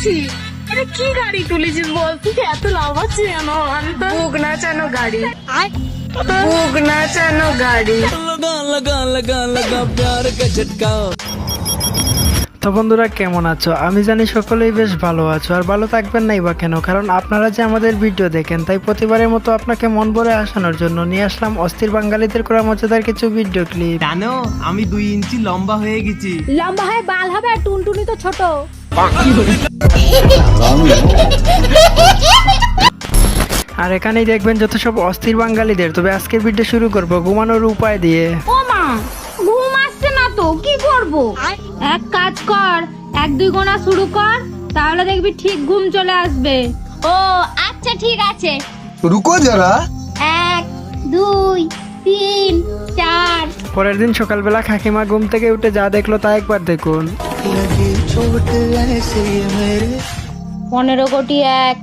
আছিস এটা কি গাড়ি তুলেছিস বল? তুই এত লাভ আছে কেন আমি তো বুক নাচানো গাড়ি। বুক নাচানো গাড়ি। লগা লগা লগা লগা প্যার কা ঝটকা তো বন্ধুরা কেমন আছো? আমি জানি সকলেই বেশ ভালো আছো আর ভালো থাকবেন নাই বা কেন? কারণ আপনারা যে আমাদের ভিডিও দেখেন তাই প্রতিবারের মতো আপনাকে মন ভরে আসানোর জন্য নিয়ে আসলাম অস্থির বাঙালিদের করা মজাদার কিছু ভিডিও ক্লিপ জানো আমি দুই ইঞ্চি লম্বা হয়ে গেছি। লম্বা হয় বাল হবে আর টুনটুনি তো ছোট। আর এখানেই দেখবেন যত সব অস্থির বাঙালিদের। তবে আজকের ভিডিও শুরু করব ঘুমানোর উপায় দিয়ে। ও মা ঘুম তো কি করব? এক কাজ কর এক দুই গোনা শুরু কর তাহলে দেখবি ঠিক ঘুম চলে আসবে। ও আচ্ছা ঠিক আছে। রুকো যারা। এক দুই তিন চার। পরের দিন সকালবেলা খাকিমা ঘুম থেকে উঠে যা দেখল তা একবার দেখুন। পনেরো কোটি এক।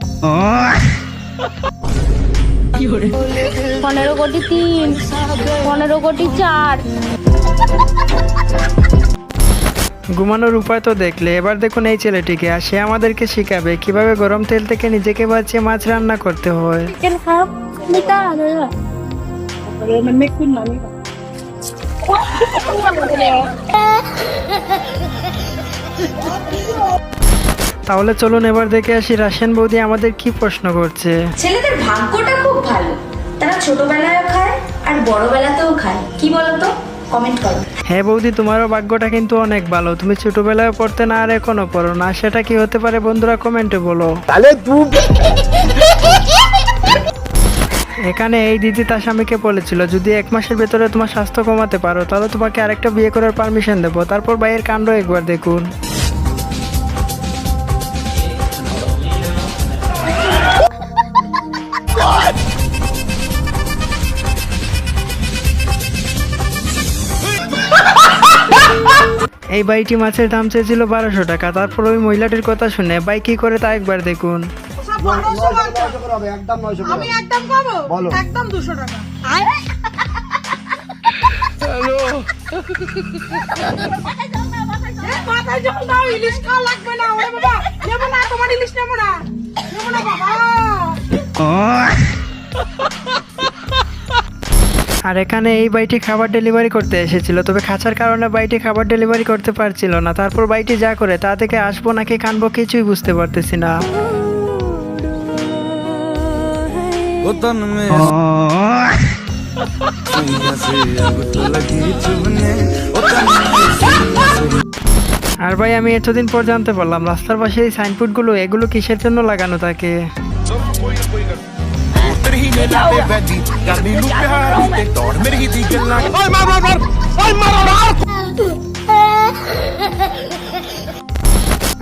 পনেরো কোটি তিন পনেরো কোটি চার। ঘুমানোর উপায় তো দেখলে। এবার দেখুন এই ছেলেটিকে আর সে আমাদেরকে শিখাবে কীভাবে গরম তেল থেকে নিজেকে বাঁচিয়ে মাছ রান্না করতে হয়। তাহলে চলুন এবার দেখে আসি রাশিয়ান বৌদি আমাদের কি প্রশ্ন করছে। ছেলেদের ভাগ্যটা খুব ভালো। তারা ছোটবেলায়ও খায় আর বড়বেলাতেও খায়। কি বলতো? কমেন্ট করো। হ্যাঁ বৌদি তোমারও ভাগ্যটা কিন্তু অনেক ভালো। তুমি ছোটবেলায় পড়তে না আর এখনও পড়ো না সেটা কি হতে পারে বন্ধুরা কমেন্টে বলো। তাহলে এখানে এই দিদি তার স্বামীকে বলেছিল যদি এক মাসের ভেতরে তোমার স্বাস্থ্য কমাতে পারো তাহলে তোমাকে আরেকটা বিয়ে করার পারমিশন দেবো। তারপর বাইয়ের কাণ্ড একবার দেখুন। এই বাইটি মাছের দাম চেয়েছিল বারোশো টাকা তারপর ওই মহিলাটির কথা শুনে বাই কি করে তা একবার দেখুন। আমি একদম খাব আর এখানে এই বাইটি খাবার ডেলিভারি করতে এসেছিল তবে খাঁচার কারণে বাইটি খাবার ডেলিভারি করতে পারছিল না তারপর বাইটি যা করে তা থেকে আসবো নাকি কানবো কিছুই বুঝতে পারতেছি না ओ तन में दुनिया से अब तो लगी चुभने ओ तन में আর ভাই আমি এতদিন পর জানতে পারলাম রাস্তার পাশে এই সাইনবোর্ডগুলো এগুলো কিসের জন্য লাগানো থাকে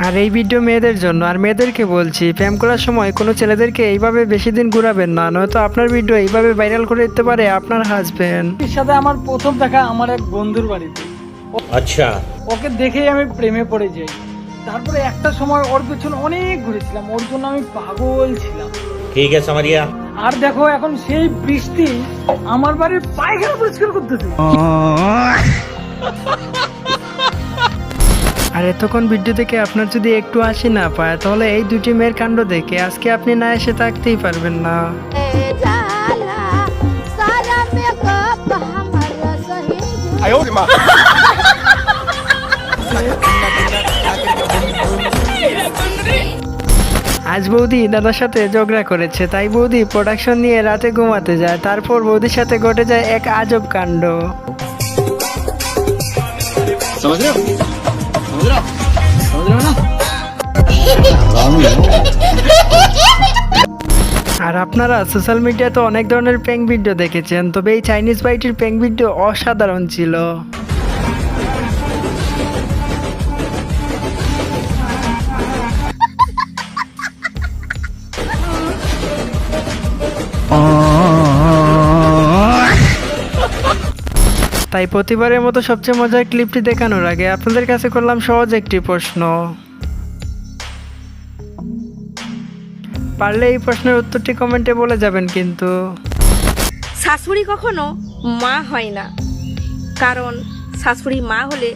আর এই ভিডিও মেয়েদের জন্য আর মেয়েদেরকে বলছি প্রেম করার সময় কোনো ছেলেদেরকে এইভাবে বেশি দিন ঘুরাবেন না নয়তো আপনার ভিডিও এইভাবে ভাইরাল করে দিতে পারে আপনার হাজবেন্ড এর সাথে আমার প্রথম দেখা আমার এক বন্ধুর বাড়িতে। আচ্ছা। ওকে দেখেই আমি প্রেমে পড়ে যাই। তারপরে একটা সময় ওর পেছনে অনেক ঘুরেছিলাম। ওর জন্য আমি পাগল ছিলাম। ঠিক আছে মারিয়া। আর দেখো এখন সেই বৃষ্টি আমার বাড়ির পায়খানা পরিষ্কার করতেছে। আর এতক্ষণ ভিডিও দেখে আপনার যদি একটু আসি না পায় তাহলে এই দুটি মেয়ের কাণ্ড দেখে আজকে আপনি না এসে থাকতেই পারবেন না। আজ বৌদি দাদার সাথে ঝগড়া করেছে তাই বৌদি প্রোডাকশন নিয়ে রাতে ঘুমাতে যায় তারপর বৌদির সাথে ঘটে যায় এক আজব কাণ্ড। আর আপনারা সোশ্যাল মিডিয়াতে অনেক ধরনের প্যাং ভিডিও দেখেছেন তবে এই চাইনিজ বাইটির প্যাং ভিডিও অসাধারণ ছিল। তাই প্রতিবারের মতো সবচেয়ে মজার ক্লিপটি দেখানোর আগে আপনাদের কাছে করলাম সহজ একটি প্রশ্ন। পারলে এই প্রশ্নের উত্তরটি কমেন্টে বলে যাবেন কিন্তু। শাশুড়ি কখনো মা হয় না। কারণ শাশুড়ি মা হলে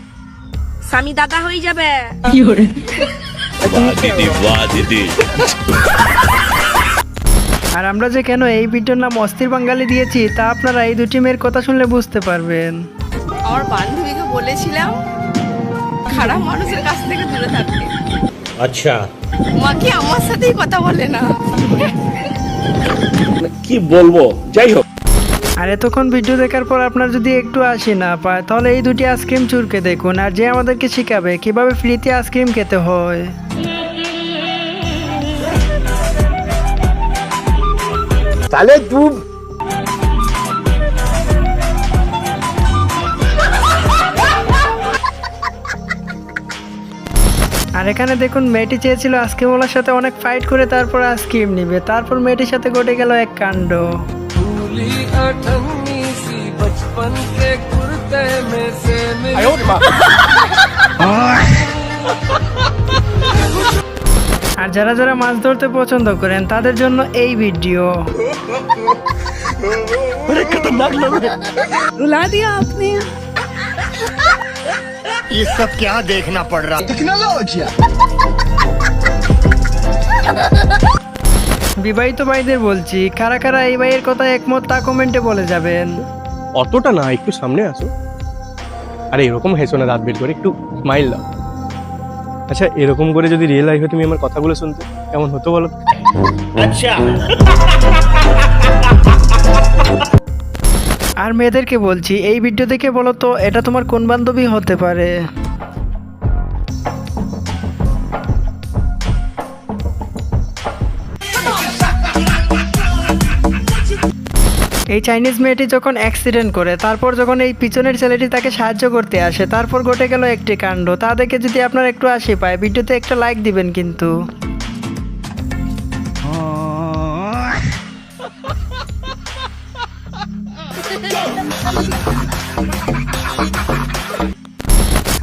স্বামী দাদা হয়ে যাবে। আর আমরা যে কেন এই ভিডিওর নাম অস্থির বাঙালি দিয়েছি তা আপনারা এই দুটি মেয়ের কথা শুনলে বুঝতে পারবেন। আমার বান্ধবীকে বলেছিলাম খারাপ মানুষের কাছ থেকে দূরে থাকতে। আচ্ছা। মা কি আমার সাথেই কথা বলে না? কি বলব? যাই হোক। আর এতক্ষণ ভিডিও দেখার পর আপনার যদি একটু আসি না পায় তাহলে এই দুটি আইসক্রিম চুরকে দেখুন আর যে আমাদেরকে শেখাবে কীভাবে ফ্রিতে আইসক্রিম খেতে হয়। তাহলে তুই আর এখানে দেখুন মেয়েটি চেয়েছিল আইসক্রিমওয়ালার সাথে অনেক ফাইট করে তারপর আইসক্রিম নিবে। তারপর মেয়েটির সাথে ঘটে গেল এক কাণ্ড। আর যারা যারা মাছ ধরতে পছন্দ করেন তাদের জন্য এই ভিডিও रुला दिया आपने ये सब क्या देखना पड़ रहा বিবাহিত ভাইদের বলছি কারা কারা এই ভাইয়ের কথা একমত তা কমেন্টে বলে যাবেন অতটা না একটু সামনে আসো আরে এরকম হেসো না দাঁত বের করে একটু স্মাইল দাও আচ্ছা এরকম করে যদি রিয়েল লাইফে তুমি আমার কথাগুলো শুনতে কেমন হতো বলো? আচ্ছা। আর মেয়েদেরকে বলছি এই ভিডিও দেখে বলো তো এটা তোমার কোন বান্ধবী হতে পারে? এই চাইনিজ মেয়েটি যখন অ্যাক্সিডেন্ট করে, তারপর যখন এই পিছনের ছেলেটি তাকে সাহায্য করতে আসে, তারপর ঘটে গেল একটি কাণ্ড। তা দেখে যদি আপনার একটু আসি পায়, ভিডিওতে একটা লাইক দিবেন কিন্তু।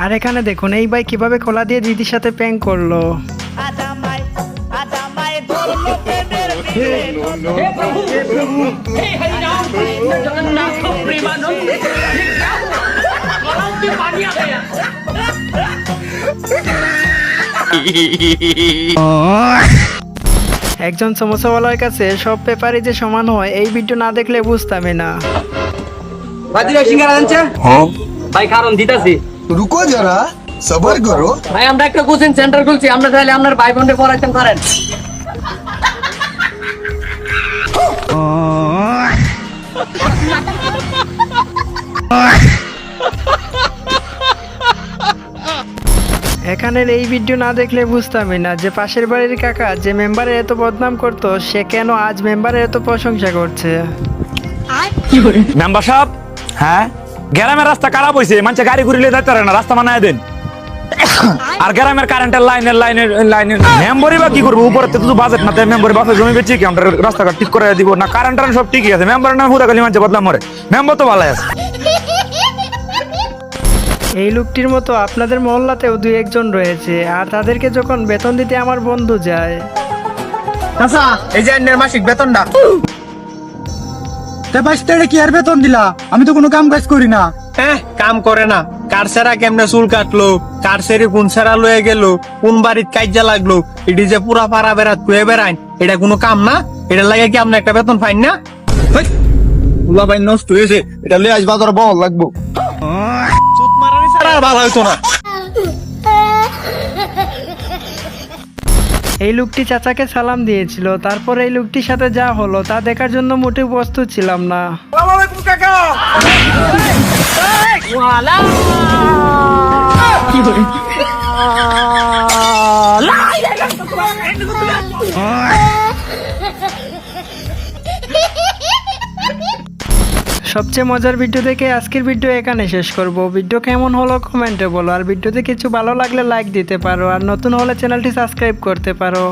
আর এখানে দেখুন, এই ভাই কীভাবে খোলা দিয়ে দিদির সাথে প্যাং করল। একজন সমস্যাওয়ালার কাছে সব পেপারই যে সমান হয় এই ভিডিও না দেখলে বুঝতামই না ভাই কারণ দিতাছি रुको जरा सबर करो ভাই আমরা একটা কোচিং সেন্টার খুলছি আমরা চাইলে আপনার ভাই বোনকে পড়াইতে পারেন এখানের এই ভিডিও না দেখলে বুঝতামই না যে পাশের বাড়ির কাকা যে মেম্বারে এত বদনাম করতো সে কেন আজ মেম্বারের এত প্রশংসা করছে? মেম্বার সাহেব হ্যাঁ? গ্রামের রাস্তা খারাপ হয়েছে মানুষ গাড়ি ঘুরিলে যাইতে পারে না রাস্তা বানায় দেন। আর গ্রামের কারেন্টের লাইনের লাইনের লাইনের মেম্বরই বা কি করব? উপরে তো কিছু বাজেট না তাই মেম্বরই বাপে জমি বেচি কি আমরা রাস্তাঘাট ঠিক করে দিব? না কারেন্ট সব ঠিকই আছে। মেম্বারের নাম হুদা খালি বদলাম মরে। মেম্বার তো ভালো আছে। এই লোকটির মতো আপনাদের মহল্লাতেও দুই একজন রয়েছে আর তাদেরকে যখন বেতন দিতে আমার বন্ধু যায়। আচ্ছা এই যে আন্নের মাসিক বেতনটা। কি আর বেতন দিলা? আমি তো কোনো কাম কাজ করি না। হ্যাঁ কাম করে না। কার সেরা কেমনে চুল কাটলো? কার সেরি কোন সেরা লয়ে গেল? কোন বাড়িত কাজা লাগল? এটি যে পুরা পাড়া বেড়াত কুয়ে বেড়াইন এটা কোনো কাম না? এটা লাগে কি আপনি একটা বেতন পাইন না? উলা ভাই নষ্ট হয়েছে এটা লয়ে আজ বাজার বল লাগবো। চুত মারানি ছাড়া আর ভালো হইতো না। এই লোকটি চাচাকে সালাম দিয়েছিল তারপর এই লোকটির সাথে যা হলো তা দেখার জন্য মোটেও প্রস্তুত ছিলাম না। সবচেয়ে মজার ভিডিও দেখে আজকের ভিডিও এখানে শেষ করব। ভিডিও কেমন হলো কমেন্টে বলো। আর ভিডিওতে কিছু ভালো লাগলে লাইক দিতে পারো। আর নতুন হলে চ্যানেলটি সাবস্ক্রাইব করতে পারো।